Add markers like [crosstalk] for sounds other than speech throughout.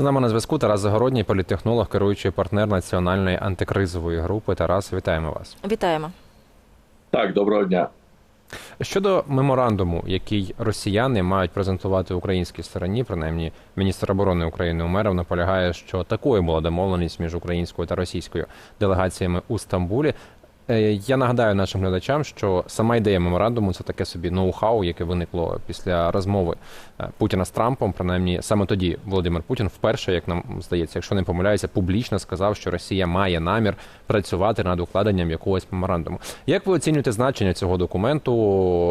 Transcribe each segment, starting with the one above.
З нами на зв'язку Тарас Загородній, політтехнолог, керуючий партнер національної антикризової групи. Тарас, вітаємо вас. Вітаємо. Так, доброго дня. Щодо меморандуму, який росіяни мають презентувати українській стороні, принаймні міністр оборони України Умеров наполягає, що такою була домовленість між українською та російською делегаціями у Стамбулі. Е, Я нагадаю нашим глядачам, що сама ідея меморандуму це таке собі ноу-хау, яке виникло після розмови е, Путіна з Трампом. Принаймні, саме тоді Володимир Путін вперше, як нам здається, якщо не помиляюся, публічно сказав, що Росія має намір працювати над укладенням якогось меморандуму. Як ви оцінюєте значення цього документу,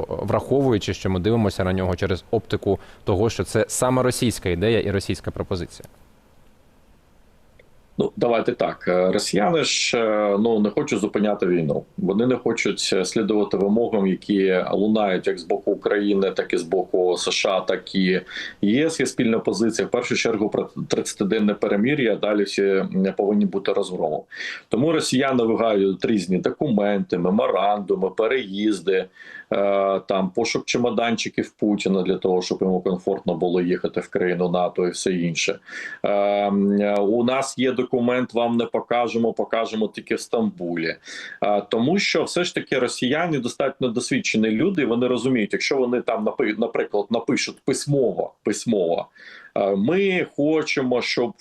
враховуючи, що ми дивимося на нього через оптику того, що це саме російська ідея і російська пропозиція? Ну давайте так. Е, Росіяни ж е, ну не хочуть зупиняти війну. Вони не хочуть слідувати вимогам, які лунають як з боку України, так і з боку США, так і ЄС. Є спільна позиція. В першу чергу про 30-денне перемір'я. Далі всі повинні бути розгромом. Тому росіяни вигають різні документи, меморандуми, переїзди. е, Там пошук чемоданчиків Путіна для того, щоб йому комфортно було їхати в країну НАТО і все інше. Е, У нас є документ, вам не покажемо, покажемо тільки в Стамбулі. Тому що все ж таки росіяни достатньо досвідчені люди. Вони розуміють, якщо вони там наприклад напишуть письмово письмово. Ми хочемо, щоб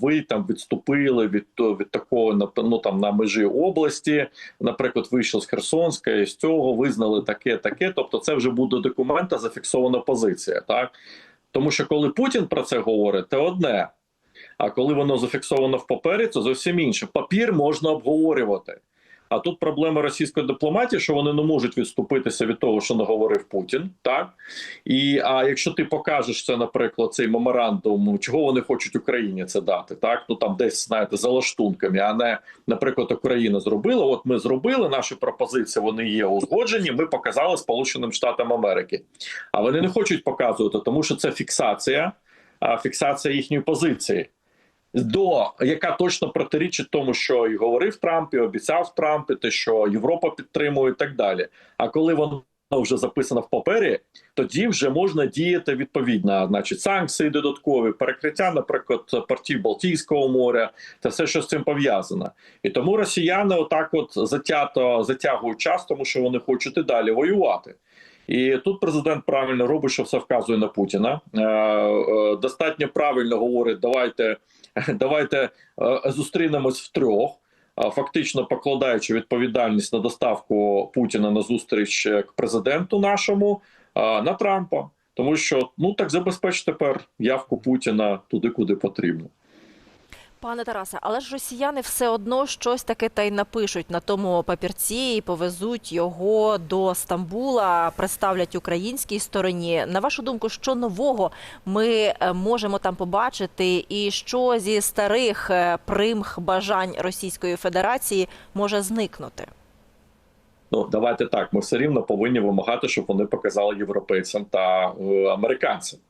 ви там відступили від від такого ну, там на межі області. Наприклад, вийшов з Херсонська і з цього визнали таке, таке. Тобто, це вже буде документа зафіксована позиція, так тому що коли Путін про це говорить, це одне. А коли воно зафіксовано в папері, це зовсім інше. Папір можна обговорювати. А тут проблема російської дипломатії, що вони не можуть відступитися від того, що наговорив Путін. Так і а якщо ти покажеш це, наприклад, цей меморандум, чого вони хочуть Україні це дати, так ну там десь знаєте за лаштунками, а не наприклад, Україна зробила. От ми зробили наші пропозиції, вони є узгоджені. Ми показали Сполученим Штатам Америки. А вони не хочуть показувати, тому що це фіксація, а фіксація їхньої позиції до яка точно протирічить тому, що і говорив Трамп, і обіцяв Трамп, і те, що Європа підтримує, і так далі. А коли воно вже записано в папері, тоді вже можна діяти відповідно. Значить, санкції додаткові, перекриття, наприклад, портів Балтійського моря, та все, що з цим пов'язано. І тому росіяни отак, от затято затягують час, тому що вони хочуть і далі воювати. І тут президент правильно робить, що все вказує на Путіна. Е, е, Достатньо правильно говорить: давайте, [laughs] давайте е, зустрінемось втрьох. а Фактично покладаючи відповідальність на доставку Путіна на зустріч к президенту нашому на Трампа, тому що ну так забезпечить тепер явку Путіна туди, куди потрібно. Пане Тарасе, але ж росіяни все одно щось таке та й напишуть на тому папірці і повезуть його до Стамбула, представлять українській стороні. На вашу думку, що нового ми е, можемо там побачити, і що зі старих е, примх бажань Російської Федерації може зникнути? Ну давайте так. Ми все рівно повинні вимагати, щоб вони показали європейцям та е, американцям.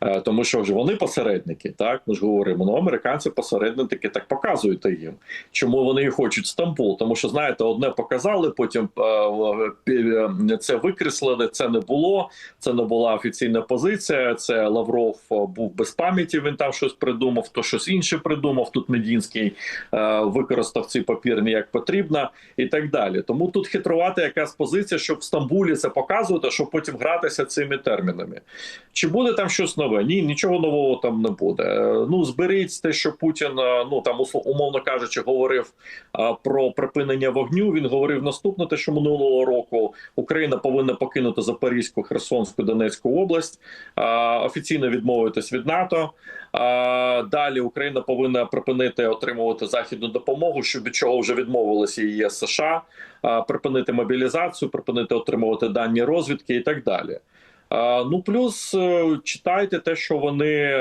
Е, Тому що ж вони посередники, так ми ж говоримо. Ну американці посередники так показують їм. Чому вони і хочуть Стамбул? Тому що знаєте, одне показали, потім е, е, це викреслили. Це не було. Це не була офіційна позиція. Це Лавров був без пам'яті. Він там щось придумав, то щось інше придумав. Тут Медінський використав цей папір не як потрібно, і так далі. Тому тут хитрувати якась позиція, щоб в Стамбулі це показувати, щоб потім гратися цими термінами. Чи буде там щось нове? Ні, нічого нового там не буде. Е, Ну зберіть те, що Путін, е, ну там умовно кажучи, говорив е, про припинення вогню. Він говорив наступне: те, що минулого року Україна повинна покинути Запорізьку, Херсонську, Донецьку область, офіційно відмовитись від НАТО. Далі Україна повинна припинити отримувати західну допомогу, що від чого вже відмовилися і США, припинити мобілізацію, припинити отримувати дані розвідки і так далі. Ну плюс е, читайте те, що вони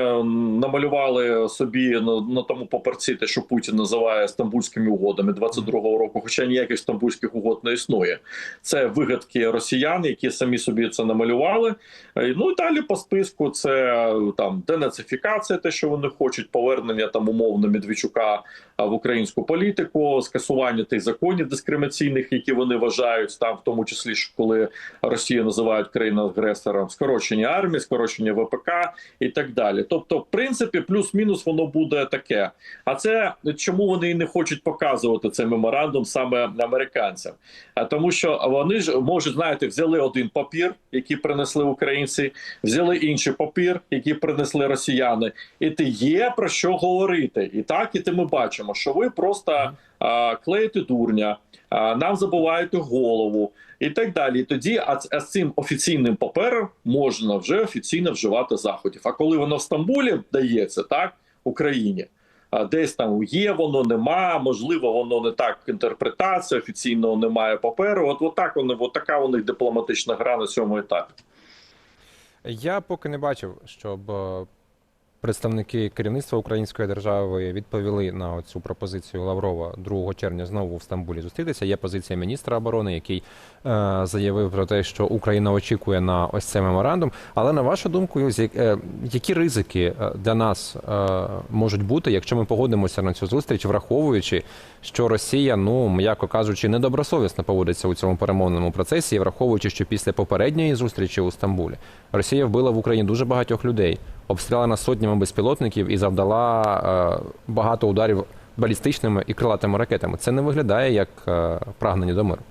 намалювали собі на, на тому паперці, те, що Путін називає стамбульськими угодами 22-го року, хоча ніяких стамбульських угод не існує. Це вигадки росіян, які самі собі це намалювали. Е, Ну і далі по списку це е, там денацифікація, те, що вони хочуть, повернення там умовно Медведчука в українську політику, скасування тих законів дискримінаційних, які вони вважають, там в тому числі коли Росію називають країною агресором, скорочення армії, скорочення ВПК і так далі. Тобто, в принципі. плюс-мінус воно буде таке. А це чому вони не хочуть показувати цей меморандум саме американцям? А тому, що вони ж можуть знаєте, взяли один папір, який принесли українці, взяли інший папір, який принесли росіяни, і ти є про що говорити. І так і ти ми бачимо, що ви просто а, клеїте дурня, а, нам забуваєте голову. І так далі. І тоді, а, а з цим офіційним папером можна вже офіційно вживати заходів. А коли воно в Стамбулі дається, так Україні, десь там є, воно нема, можливо, воно не так інтерпретація, офіційного немає паперу. От, от так вони, от така у них дипломатична гра на цьому етапі. Я поки не бачив, щоб е, представники керівництва української держави відповіли на цю пропозицію Лаврова 2 червня знову в Стамбулі зустрітися. Є позиція міністра оборони, який е, заявив про те, що Україна очікує на ось цей меморандум. Але на вашу думку, е, які ризики е, для нас е, можуть бути, якщо ми погодимося на цю зустріч, враховуючи, що Росія, ну м'яко кажучи, недобросовісно поводиться у цьому перемовному процесі, і враховуючи, що після попередньої зустрічі у Стамбулі Росія вбила в Україні дуже багатьох людей, обстріляла сотнями безпілотників і завдала е, багато ударів балістичними і крилатими ракетами. Це не виглядає як е, прагнення до миру.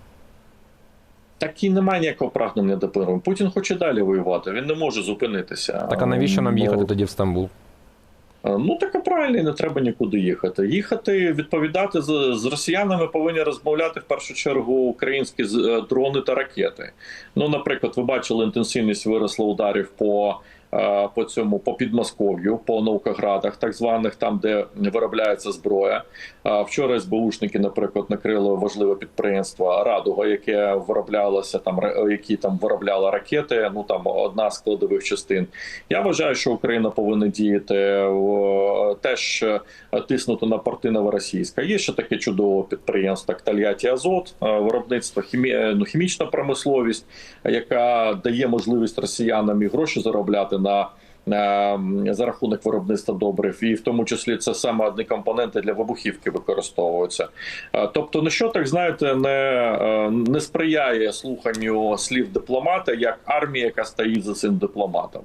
Так і немає ніякого прагнення до миру. Путін хоче далі воювати. Він не може зупинитися. Так а навіщо нам Ну, їхати тоді в Стамбул? Е, Ну так і правильно, не треба нікуди їхати. Їхати, відповідати з, з росіянами повинні розмовляти в першу чергу українські е, дрони та ракети. Ну, наприклад, ви бачили інтенсивність виросла ударів по. Е, По цьому по Підмосков'ю, по наукоградах, так званих, там де виробляється зброя. А Вчора СБУшники, наприклад, накрили важливе підприємство Радуга, яке вироблялося там, які там виробляли ракети. Ну там одна з складових частин. Я вважаю, що Україна повинна діяти теж е, тиснути на порти новоросійська. Є ще таке чудове підприємство, як Тольятті Азот, е, виробництво хімі... ну, хімічна промисловість, яка дає можливість росіянам і гроші заробляти на. За рахунок виробництва добрив, і в тому числі це саме одні компоненти для вибухівки використовуються. Е, Тобто, ніщо так знаєте, не, е, не сприяє слуханню слів дипломата, як армія, яка стоїть за цим дипломатом.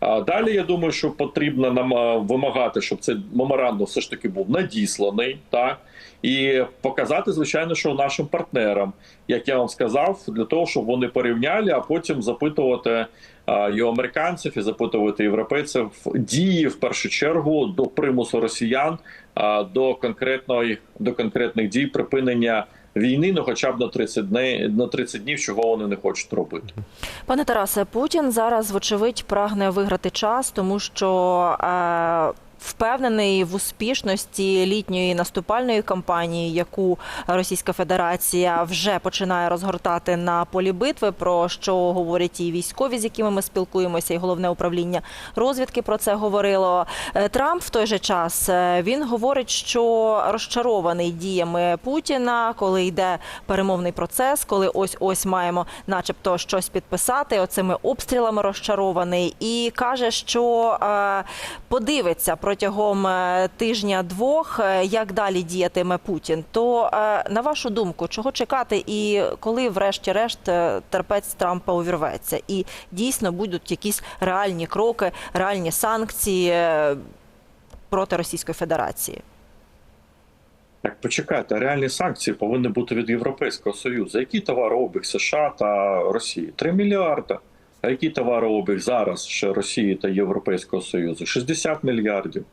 Далі я думаю, що потрібно нам е, вимагати, щоб цей меморандум все ж таки був надісланий, так і показати, звичайно, що нашим партнерам, як я вам сказав, для того, щоб вони порівняли, а потім запитувати і американців, і запитувати європейців дії в першу чергу до примусу росіян до конкретної до конкретних дій припинення. Війни, ну хоча б на 30 днів, на 30 днів, чого вони не хочуть робити. Пане Тарасе, Путін зараз, вочевидь, прагне виграти час, тому що е, впевнений в успішності літньої наступальної кампанії, яку Російська Федерація вже починає розгортати на полі битви, про що говорять і військові, з якими ми спілкуємося, і головне управління розвідки про це говорило. Е, Трамп в той же час е, він говорить, що розчарований діями Путіна, коли йде перемовний процес, коли ось ось маємо, начебто, щось підписати. Оцими обстрілами розчарований, і каже, що е, подивиться протягом е, тижня-двох, е, як далі діятиме Путін. То е, на вашу думку, чого чекати, і коли, врешті-решт, терпець Трампа увірветься, і дійсно будуть якісь реальні кроки, реальні санкції проти Російської Федерації? Так, почекайте, реальні санкції повинні бути від Європейського Союзу. Який товарообіг США та Росії? 3 мільярди. А який товарообіг зараз ще Росії та Європейського Союзу? 60 мільярдів.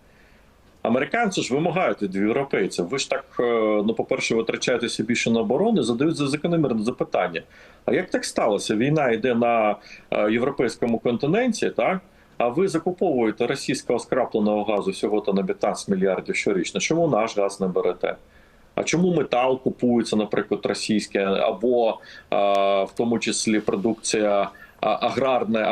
Американці ж вимагають від європейців. Ви ж так, е, ну, по-перше, витрачаєтеся більше на оборону, задають за закономірне запитання. А як так сталося? Війна йде на е, європейському континенті, так? А ви закуповуєте російського скрапленого газу всього то на 15 мільярдів щорічно. Чому наш газ не берете? А чому метал купується, наприклад, російське, або а, в тому числі продукція а,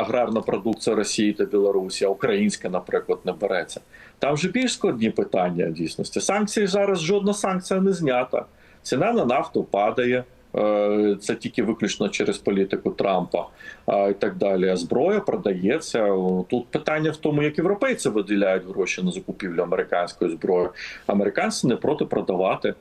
аграрна, продукція Росії та Білорусі, а українська, наприклад, не береться? Там вже більш складні питання в дійсності. Санкції зараз жодна санкція не знята. Ціна на нафту падає. Е, Це тільки виключно через політику Трампа і так далі. Зброя продається. Тут питання в тому, як європейці виділяють гроші на закупівлю американської зброї. Американці не проти продавати.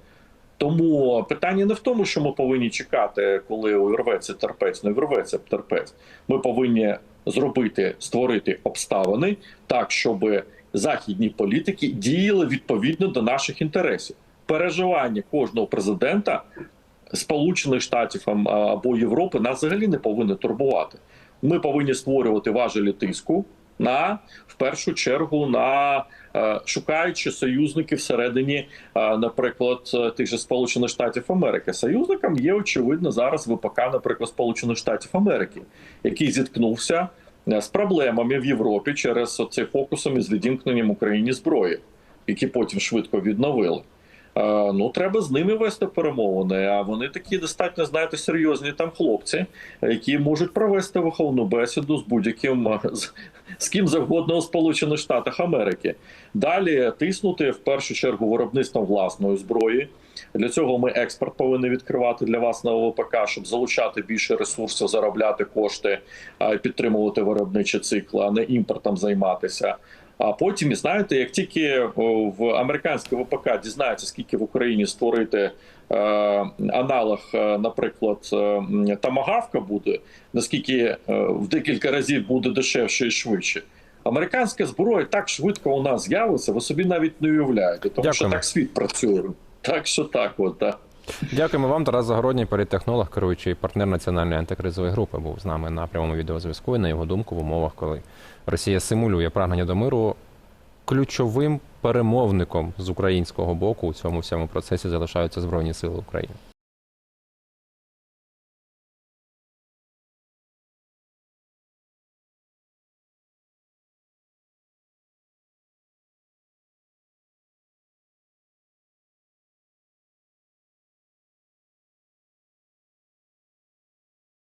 Тому питання не в тому, що ми повинні чекати, коли урветься терпець, не вирветься терпець. Ми повинні зробити, створити обставини так, щоб західні політики діяли відповідно до наших інтересів. Переживання кожного президента Сполучених Штатів або Європи нас взагалі не повинні турбувати. Ми повинні створювати важелі тиску на в першу чергу на е, шукаючи союзників всередині, е, наприклад, е, тих же Сполучених Штатів Америки. Союзником є очевидно зараз ВПК, наприклад, Сполучених Штатів Америки, який зіткнувся з проблемами в Європі через цей фокусом із відімкненням Україні зброї, які потім швидко відновили. Ну, треба з ними вести перемовини. А вони такі достатньо, знаєте, серйозні там хлопці, які можуть провести виховну бесіду з будь-яким з, з ким завгодно у Сполучених Штатах Америки. Далі тиснути в першу чергу виробництвом власної зброї. Для цього ми експорт повинні відкривати для вас на ВПК, щоб залучати більше ресурсів, заробляти кошти, підтримувати виробничі цикли, а не імпортом займатися. А потім, і знаєте, як тільки в американське ВПК дізнається, скільки в Україні створити е, аналог, е, наприклад, е, тамагавка буде, наскільки е, в декілька разів буде дешевше і швидше. Американська зброя так швидко у нас з'явиться, ви собі навіть не уявляєте, тому що так світ працює. Так що так, от так. Дякуємо вам, Тарас Загородній, політтехнолог, керуючий партнер національної антикризової групи, був з нами на прямому відеозв'язку. І на його думку, в умовах, коли Росія симулює прагнення до миру, ключовим перемовником з українського боку у цьому всьому процесі залишаються Збройні Сили України.